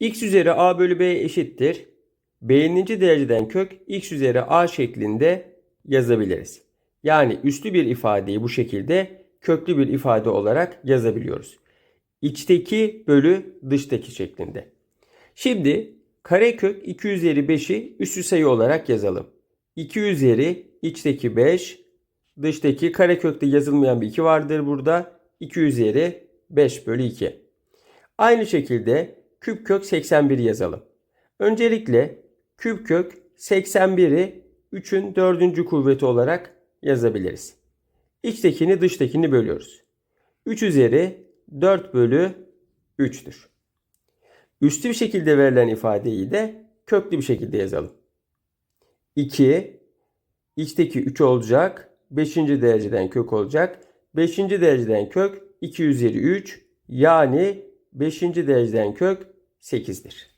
x üzeri a bölü b eşittir. B'ninci dereceden kök x üzeri a şeklinde yazabiliriz. Yani üslü bir ifadeyi bu şekilde köklü bir ifade olarak yazabiliyoruz. İçteki bölü dıştaki şeklinde. Şimdi karekök 2 üzeri 5'i üslü sayı olarak yazalım. 2 üzeri içteki 5, dıştaki karekökte yazılmayan bir 2 vardır burada. 2 üzeri 5 bölü 2. Aynı şekilde küp kök 81 yazalım. Öncelikle küp kök 81'i 3'ün 4. kuvveti olarak yazabiliriz. İçtekini dıştakini bölüyoruz. 3 üzeri 4 bölü 3'tür. Üslü bir şekilde verilen ifadeyi de köklü bir şekilde yazalım. 2 içteki 3 olacak. 5. dereceden kök olacak. 5. dereceden kök 2 üzeri 3 yani 5. dereceden kök 8'dir.